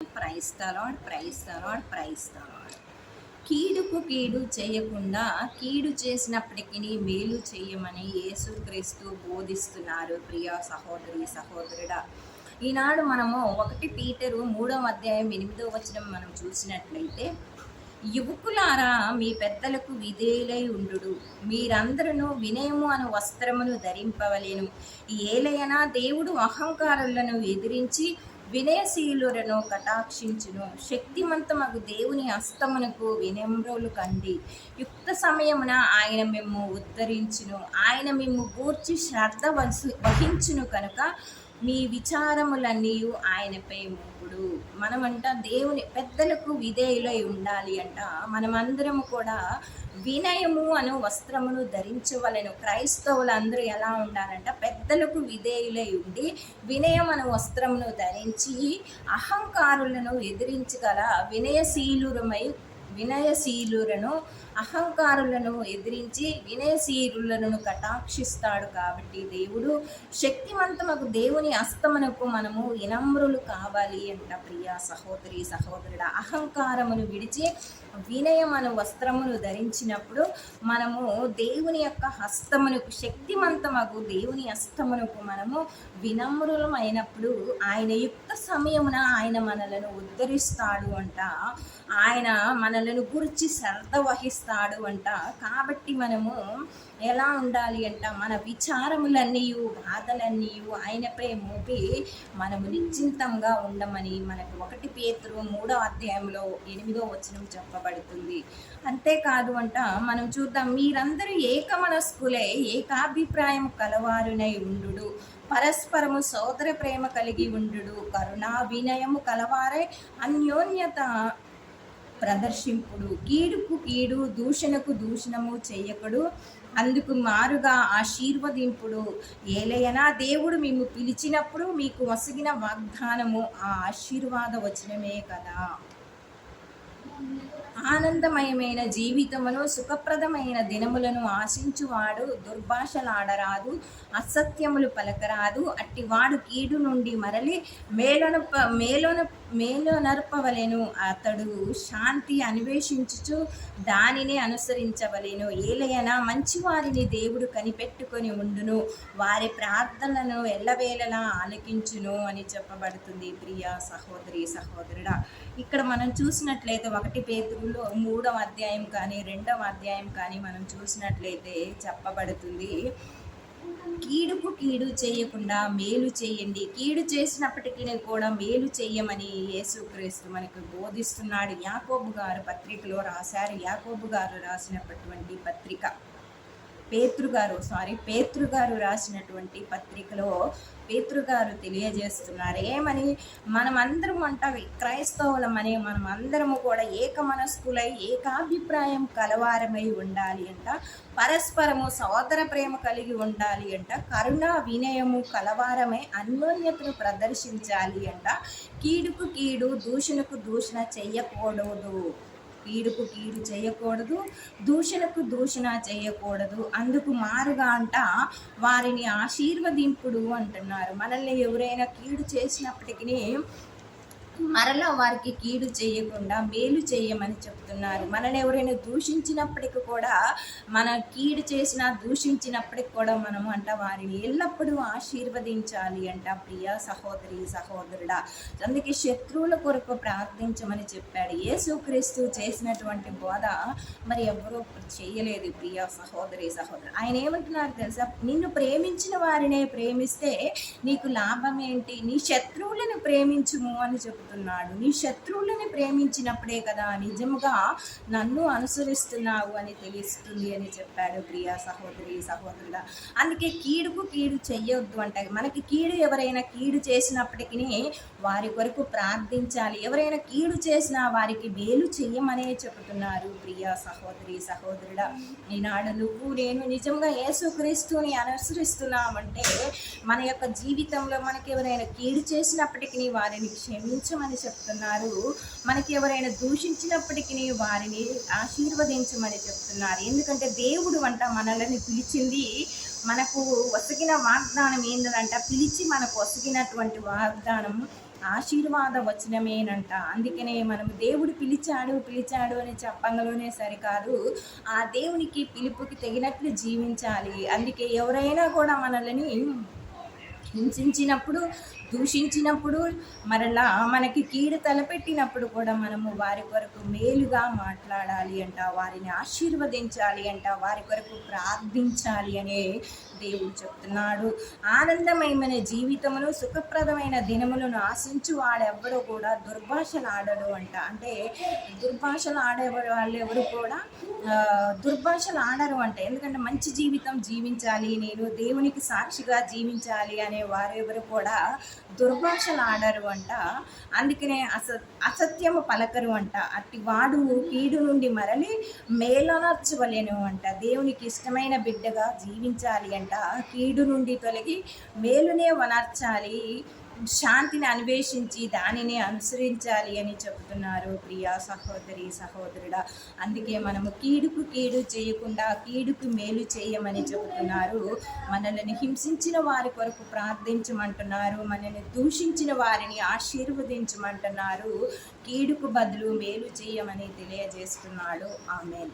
Praise the Lord praise the Lord praise the Lord కీడుకు కీడు చేయకుండా కీడు చేసినప్పటికీ మేలు చేయమని యేసుక్రీస్తు బోధిస్తున్నారు. ప్రియ సహోదరి సహోదరుడా ఈనాడు మనము ఒకటి పీటరు మూడవ అధ్యాయం ఎనిమిదో వచనం మనం చూసినట్లయితే యువకులారా మీ పెద్దలకు విధేయులై ఉండు మీరందరూ వినయము అను వస్త్రమును ధరింపవలేను. ఏలయనా దేవుడు అహంకారులను ఎదిరించి వినయశీలులను కటాక్షించును. శక్తిమంతమగు దేవుని హస్తమునకు వినమ్రులు కండి. యుక్త సమయమున ఆయన మేము ఉద్ధరించును. ఆయన మేము గూర్చి శ్రద్ధ వహించును కనుక మీ విచారములన్నీ ఆయనపై మూపుడు మనమంట దేవుని పెద్దలకు విధేయులై ఉండాలి అంట. మనమందరము కూడా వినయము అను వస్త్రమును ధరించవలను. క్రైస్తవులందరూ ఎలా ఉండాలంట? పెద్దలకు విధేయులై ఉండి వినయం అను వస్త్రమును ధరించి అహంకారులను ఎదిరించగల వినయశీలురమై వినయశీలులను అహంకారులను ఎదిరించి వినయశీలులను కటాక్షిస్తాడు కాబట్టి దేవుడు శక్తివంతమకు దేవుని అస్తమనకు మనము వినమ్రులు కావాలి అంట ప్రియ సహోదరి సహోదరుడ. అహంకారమును విడిచి వినయమను వస్త్రమును ధరించినప్పుడు మనము దేవుని యొక్క హస్తమునకు శక్తివంతమగు దేవుని హస్తమునకు మనము వినమ్రులమైనప్పుడు ఆయన యుక్త సమయమున ఆయన మనలను ఉద్ధరిస్తాడు అంట. ఆయన మన మనలను గురించి శ్రద్ధ వహిస్తాడు అంట. కాబట్టి మనము ఎలా ఉండాలి అంట? మన విచారములన్నీ బాధలన్నీ ఆయనపై మోపి మనము నిశ్చింతంగా ఉండమని మనకు ఒకటి పేతురు మూడో అధ్యాయంలో ఎనిమిదో వచనం చెప్పబడుతుంది. అంతేకాదు అంట మనం చూద్దాం మీరందరూ ఏక మనస్కులే ఏకాభిప్రాయం కలవారునై ఉండు పరస్పరము సోదర ప్రేమ కలిగి ఉండు కరుణా వినయము కలవారై అన్యోన్యత ప్రదర్శింపుడు. కీడుకు కీడు దూషణకు దూషణము చేయకుడు. అందుకు మారుగా ఆశీర్వదింపుడు. ఏలయనా దేవుడు మేము పిలిచినప్పుడు మీకు వసిగిన వాగ్దానము. ఆ ఆశీర్వాద వచనమే కదా. ఆనందమయమైన జీవితమును సుఖప్రదమైన దినములను ఆశించువాడు దుర్భాషలాడరాదు అసత్యములు పలకరాదు అట్టివాడు కీడు నుండి మరలి మేలొనప మేలొన మేలునర్పవలెను. అతడు శాంతి అన్వేషించుచు దానిని అనుసరించవలెను. ఏలయన మంచివారిని దేవుడు కనిపెట్టుకొని ఉండును. వారి ప్రార్థనలను ఎల్లవేళలా ఆలకించును అని చెప్పబడుతుంది. ప్రియ సహోదరి సహోదరుడా ఇక్కడ మనం చూసినట్లయితే ఒకటి పేతుల్లో మూడవ అధ్యాయం కానీ రెండవ అధ్యాయం కానీ మనం చూసినట్లయితే చెప్పబడుతుంది. కీడుకు కీడు చేయకుండా మేలు చేయండి. కీడు చేసినప్పటికీ కూడా మేలు చేయమని యేసుక్రీస్తు మనకు బోధిస్తున్నాడు. యాకోబు గారు పత్రికలో రాశారు. యాకోబు గారు రాసినటువంటి పత్రిక. పేతృగారు సారీ పేతృగారు రాసినటువంటి పత్రికలో పేతృగారు తెలియజేస్తున్నారు. ఏమని? మనమందరం అంట క్రైస్తవులమని మనం అందరము కూడా ఏక మనస్కులై ఏకాభిప్రాయం కలవారమై ఉండాలి అంట పరస్పరము సోదర ప్రేమ కలిగి ఉండాలి అంట కరుణ వినయము కలవారమై అన్యోన్యతను ప్రదర్శించాలి అంట. కీడుకు కీడు దూషణకు దూషణ చెయ్యకూడదు. కీడుకు కీడు చేయకూడదు దూషణకు దూషణ చేయకూడదు. అందుకు మారుగా అంట వారిని ఆశీర్వదింపుడు అంటున్నారు. మనల్ని ఎవరైనా కీడు చేసినప్పటికీ మరలా వారికి కీడు చేయకుండా మేలు చేయమని చెప్తున్నారు. మనల్ని ఎవరైనా దూషించినప్పటికీ కూడా మన కీడు చేసిన దూషించినప్పటికి కూడా మనం అంట వారిని ఎల్లప్పుడూ ఆశీర్వదించాలి అంట ప్రియ సహోదరి సహోదరుడా. అందుకే శత్రువుల కొరకు ప్రార్థించమని చెప్పాడు. యేసుక్రీస్తు చేసినటువంటి బోధ మరి ఎవరూ చేయలేదు ప్రియ సహోదరి సహోదరు ఆయన ఏమంటున్నారు తెలుసా? నిన్ను ప్రేమించిన వారినే ప్రేమిస్తే నీకు లాభం ఏంటి? నీ శత్రువులను ప్రేమించుము అని చెప్తున్నారు చెప్తున్నాడు నీ శత్రువులని ప్రేమించినప్పుడే కదా నిజముగా నన్ను అనుసరిస్తున్నావు అని తెలుస్తుంది అని చెప్పాడు ప్రియా సహోదరి సహోదరుల అందుకే కీడుకు కీడు చెయ్యొద్దు అంటే. మనకి కీడు ఎవరైనా కీడు చేసినప్పటికీ వారి కొరకు ప్రార్థించాలి. ఎవరైనా కీడు చేసినా వారికి మేలు చెయ్యమనే చెబుతున్నారు ప్రియా సహోదరి సహోదరుడ. ఈనాడు నువ్వు నేను నిజంగా యేసుక్రీస్తుని అనుసరిస్తున్నామంటే మన యొక్క జీవితంలో మనకి ఎవరైనా కీడు చేసినప్పటికీ వారిని క్షమించ ఆశీర్వదించమని చెప్తున్నారు. మనకి ఎవరైనా దూషించినప్పటికీ వారిని ఆశీర్వదించమని చెప్తున్నారు. ఎందుకంటే దేవుడు అంట మనల్ని పిలిచింది. మనకు వసగిన వాగ్దానం ఏంటంట పిలిచి మనకు వసగినటువంటి వాగ్దానం ఆశీర్వాద వచనమేనంట. అందుకనే మనం దేవుడు పిలిచాడు పిలిచాడు అని చెప్పంగలోనే సరికాదు. ఆ దేవునికి పిలుపుకి తగినట్లు జీవించాలి. అందుకే ఎవరైనా కూడా మనల్ని హింసించినప్పుడు దూషించినప్పుడు మరలా మనకి కీడు తలపెట్టినప్పుడు కూడా మనము వారి కొరకు మేలుగా మాట్లాడాలి అంట వారిని ఆశీర్వదించాలి అంట వారి కొరకు ప్రార్థించాలి అనే దేవుడు చెప్తున్నాడు. ఆనందమయమైన జీవితమును సుఖప్రదమైన దినములను ఆశించు వాడెవ్వడు కూడా దుర్భాషలు ఆడడు అంట. అంటే దుర్భాషలు ఆడేవారు వాళ్ళు ఎవరు కూడా దుర్భాషలు ఆడరు అంట. ఎందుకంటే మంచి జీవితం జీవించాలి నేను దేవునికి సాక్షిగా జీవించాలి అనే వారెవరు కూడా దుర్భాషలు ఆడరు అంట. అందుకనే అస అసత్యము పలకరు అంట. అట్టి వాడు కీడు నుండి మరలి మేలనర్చవలేను అంట దేవునికి ఇష్టమైన బిడ్డగా జీవించాలి అంట. కీడు నుండి తొలగి మేలునే వనర్చాలి. శాంతిని అన్వేషించి దానిని అనుసరించాలి అని చెబుతున్నారు ప్రియా సహోదరి సహోదరుడా. అందుకే మనము కీడుకు కీడు చేయకుండా కీడుకు మేలు చేయమని చెబుతున్నారు. మనల్ని హింసించిన వారి కొరకు ప్రార్థించమంటున్నారు. మనల్ని దూషించిన వారిని ఆశీర్వదించమంటున్నారు. కీడుకు బదులు మేలు చేయమని తెలియజేస్తున్నాడు. ఆమె